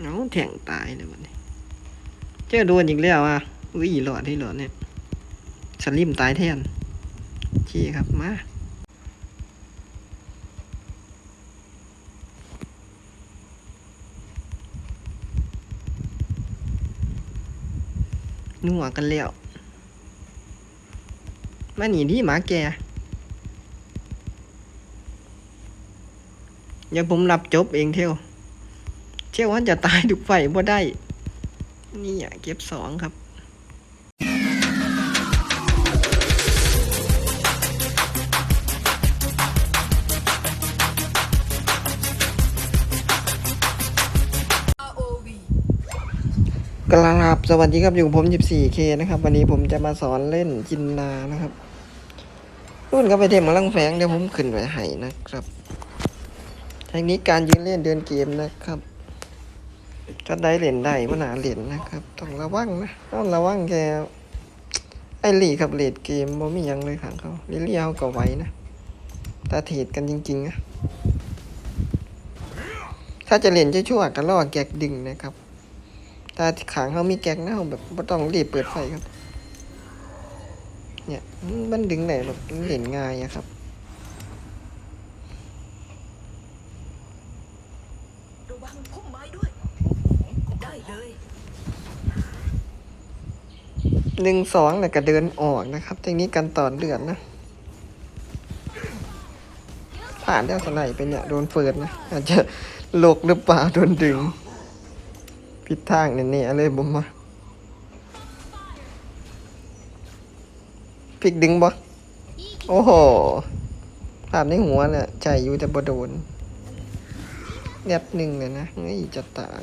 เอาแทงตายเลยวันนี้ เจอโดนอีกแล้วอะอุ้ยหลอดที่หลอดเนี่ยสลิมตายแทนชี้ครับ มานัวกันแล้วมาหนีที่หมาแกอย่าผมรับจบเองเที่ยว เชื่อว่าจะตายทุกไฟบ่ได้ นี่อะเก็บสองครับ ROV กราบสวัสดีครับอยู่กับผม 14K นะครับ วันนี้ผมจะมาสอนเล่นจินนานะครับรุ่นก็ไปเทมมาลังแฝงเดี๋ยวผมขึ้นไว้ให้นะครับ เทคนิคการยืนเล่นเดินเกมนะครับ จะได้เล่นได้ว่าหนาเล่นนะครับ ต้องระวังนะต้องระวังแกไอหลีกับเลดเกมบ่มียังเลยขังเขาวิเลียวก็ไหวนะตาเทดกันจริงๆนะถ้าจะเล่นชั่วๆก็ล่อแกกดึงนะครับตาขางเขามีแก๊กนะเขาแบบไม่ต้องรีบเปิดไฟครับ เนี่ยมันดึงไหนแบบมันเห็นง่ายอะครับ ระวังพุ่มไม้ด้วย ได้เลย หนึ่งสองเนี่ยก็เดินออกนะครับทีนี้การต่อเลือดนะ ผ่านได้สไลด์ไปเนี่ยโดนเฟิร์นนะ อาจจะหลกหรือเปล่าโดนดึง ผิดทางเนี่ยเนี่ยเลยบุมมาพลิกดึงบ่โอ้โห ภาพในหัวเนี่ยใจอยู่แต่บ่โดนแนบหนึ่งเลยนะเฮ้ยจะตาย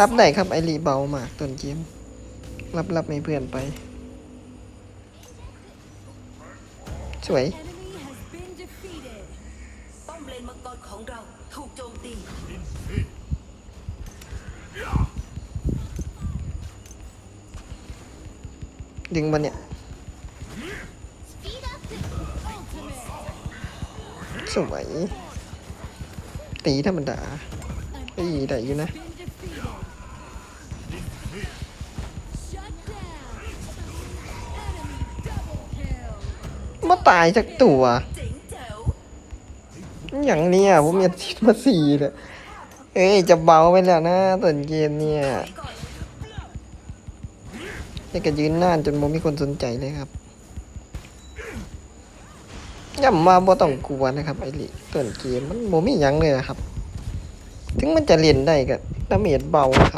รับได้ครับไอรีเบามากต้นเกม รับรับให้เพื่อนไป สวย enemy has been defeated. ป้อมเลนมังกรของเราถูกโจมตีดึงบอลเนี่ย สวย ตีธรรมดาไอ้ยได้อยู่นะ มาตายจากตัวอย่างเนี้ยผมอยากทิดมาสี่เลยเอ้ยจะเบาไปแล้วนะต้นเกมเนี่ยไปก่อนนี่ก็ยืนนานจนผมมีคนสนใจเลยครับย่ำมาบ่ต้องกลัวนะครับไอริต้นเกมมันโมมียังเลยนะครับ ถึงมันจะเล่นได้ก็ดาเมจเบาครับ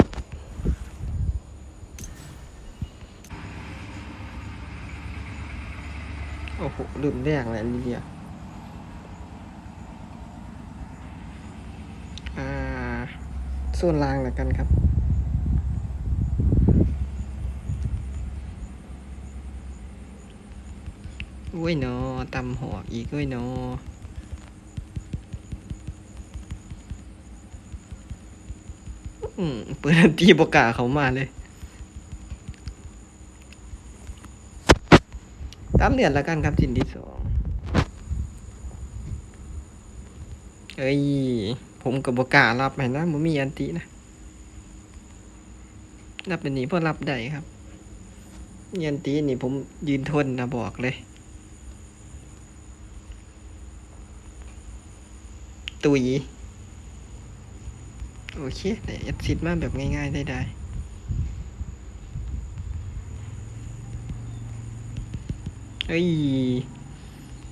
โอ้โหลืมแรกเลยอันนี้เนี่ยอ่าส่วนล่างแล้วกันครับอุ้ยเนอตำหอกอีกอุ้ยเนออืมเปิดตีบกล้าเขามาเลย ตามเดือนแล้วกันครับสินที่สองเอ้ย ผมกับบกล้ารับให้นะมันมีอันตีนะรับเป็นนี้เพราะรับได้ครับยันตีนี่ผมยืนทนนะบอกเลย ตุย โอเคแต่เอดซิดมาแบบง่ายๆได้ได้ เฮ้ย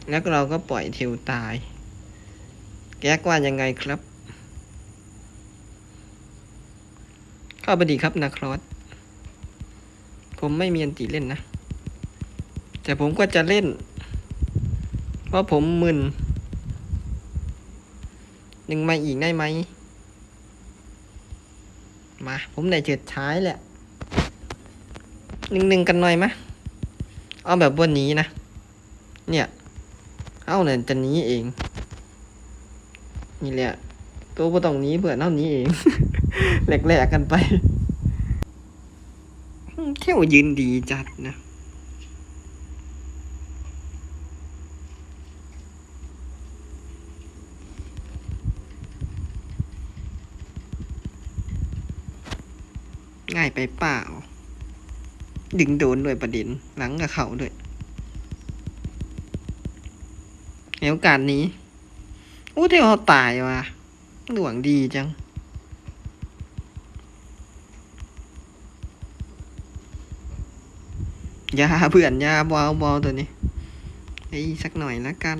แล้วเราก็ปล่อยเทวตาย แก๊กว่ายังไงครับ เข้าบดีครับนาครอสผมไม่มีอันติเล่นนะ แต่ผมก็จะเล่น เพราะผมมึนหนึ่งมาอีกได้ไหม มา ผมได้เจิดท้ายแหละหนึ่งหนึ่งกันหน่อยมะ เอาแบบบนนี้นะ เนี่ย เอาเนี่ยจะนี้เอง นี่แหละ ตัวบ่ต้องนี้เผื่อเท่านี้เองแหลกๆกันไป เที่ยวยืนดีจัดนะง่ายไปเปล่า ดึงโดนด้วยประเด็นหลังกับเขาด้วยในโอกาสนี้อู้เที่เขาตายว่ะหลวงดีจัง ยาเพื่อนยาบอลบอลตัวนี้ไอ้สักหน่อยละกัน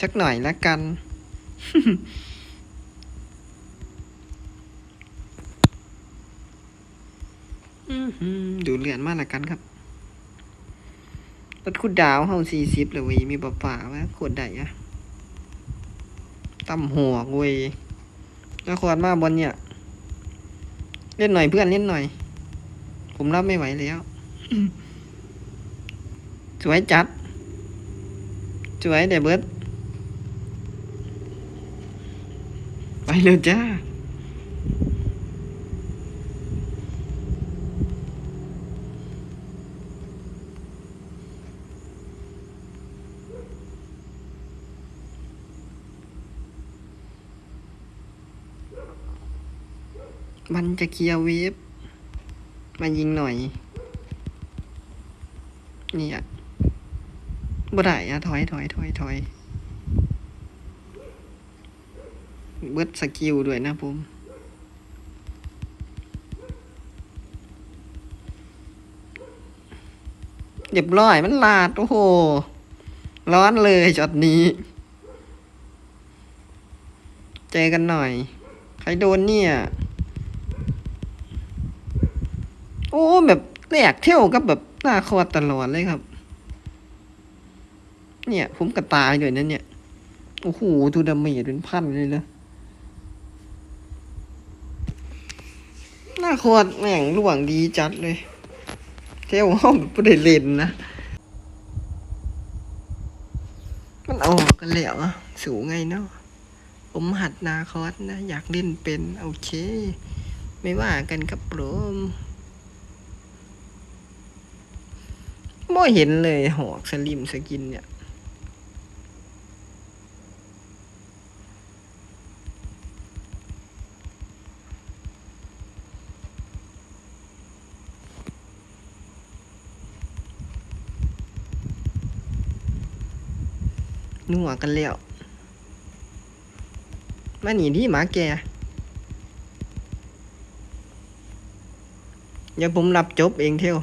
สักหน่อยละกัน ดูเลือนมากละกันครับรถขุดดาวเฮาสี่สิบเลยเว้ยมีป่าป่าวะขวดใดอะตั้มหัวเว้ยแล้วขวดมาบนเนี่ย เล่นหน่อยเพื่อนเล่นหน่อย ผมรับไม่ไหวแล้ว สวยจัด สวยเดเบิร์ไปเร็วจ้า มันจะเคลียร์เวฟมายิงหน่อย นี่อะบ่ได้อะถอยถอยถอยถอยเบิดสกิลด้วยนะผมเรียบร้อยมันลาด โอ้โห ร้อนเลยจอดนี้ เจอกันหน่อย ใครโดนเนี่ย โอ้แบบแหลกเที่ยวกับแบบหน้าคอตลอดเลยครับ เนี่ย ผมกระตายด้วยนะเนี่ยโอ้โหดูดาเมจเป็นพันเลยนะหน้าคอดแม่งหลวงดีจัดเลย เที่ยวห้องไม่ได้เล่นนะ มันเอาอกกันแล้วสูงไงเนาะผมหัดนาคอสนะ อยากเล่นเป็น โอเค ไม่ว่ากันครับผม ไม่เห็นเลยหอกสลิมสกินเนี่ยนัวกันแล้วมาหนีที่หมาแกอย่าผมรับจบเองเที่ยว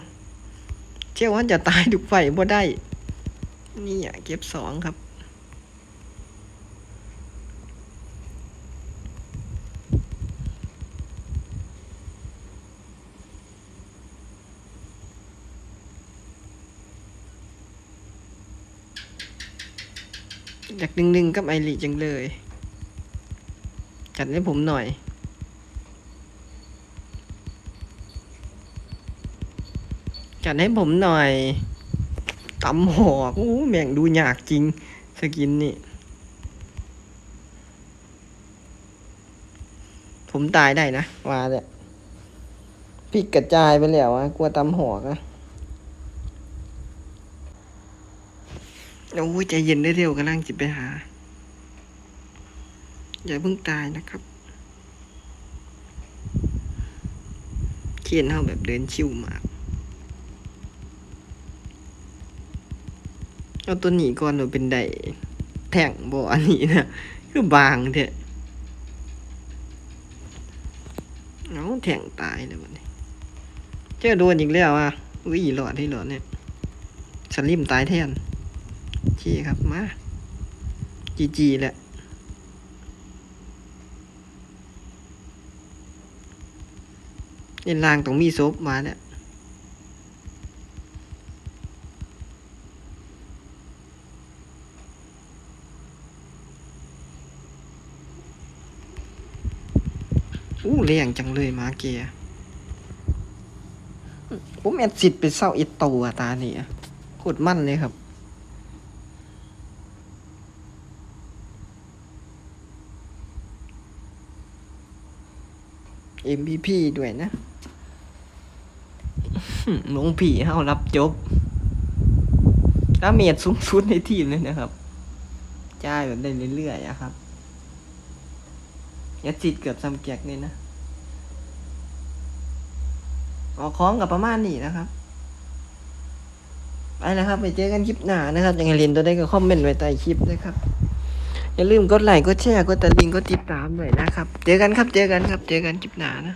เที่ยวว่าจะตายทุกไฟบ่ได้ นี่อะเก็บสองครับ อยากดึงๆกับไอริจังเลย จัดให้ผมหน่อย จัดให้ผมหน่อยตำหอกโอ้แม่งดูยากจริง สกินนี่ ผมตายได้นะว่าเนี่ยพี่กระจายไปแล้วอะกลัวตำหอกอะโอ้ยใจเย็นได้เร็วกำลังจิไปหา อย่าเพิ่งตายนะครับเขียนเฮาแบบเดินชิวมาก เอาตัวหนีก่อนหนูเป็นไดแท่งบ่อันนี้นะคือบางเถอะเอาแท่งตายเลยวันนี้เจอโดนอีกแล้วอะอุ้ยหลอดที่หลอดเนี่ยสลิมตายแทนโอเครับมาจีจีแหละเล่นลางต้องมีซบมาเนี่ย อู้เลี้ยงจังเลยมาเกียผมแอดสิทธิ์ไปเศร้าอิดตัวตาเนี่ยโคตรมั่นเลยครับ MVP ด้วยนะหลวงผีเฮารับจบดาเมจสูงสุดในทีมเลยนะครับ จ่ายแบบได้เรื่อยๆอะครับ ย่าจิตเกือบซ้ำแจกเลยนะออกคล้องกับประมาณนี้นะครับ ไปแล้วครับ ไปเจอกันคลิปหน้านะครับ ยังไงเรียนตัวได้ก็คอมเมนต์ไว้ใต้คลิปนะครับ อย่าลืมกดไลค์ กดแชร์ กดติดลิงก์กดติดตามด้วยนะครับ เจอกันครับ เจอกันครับ เจอกันคลิปหน้านะ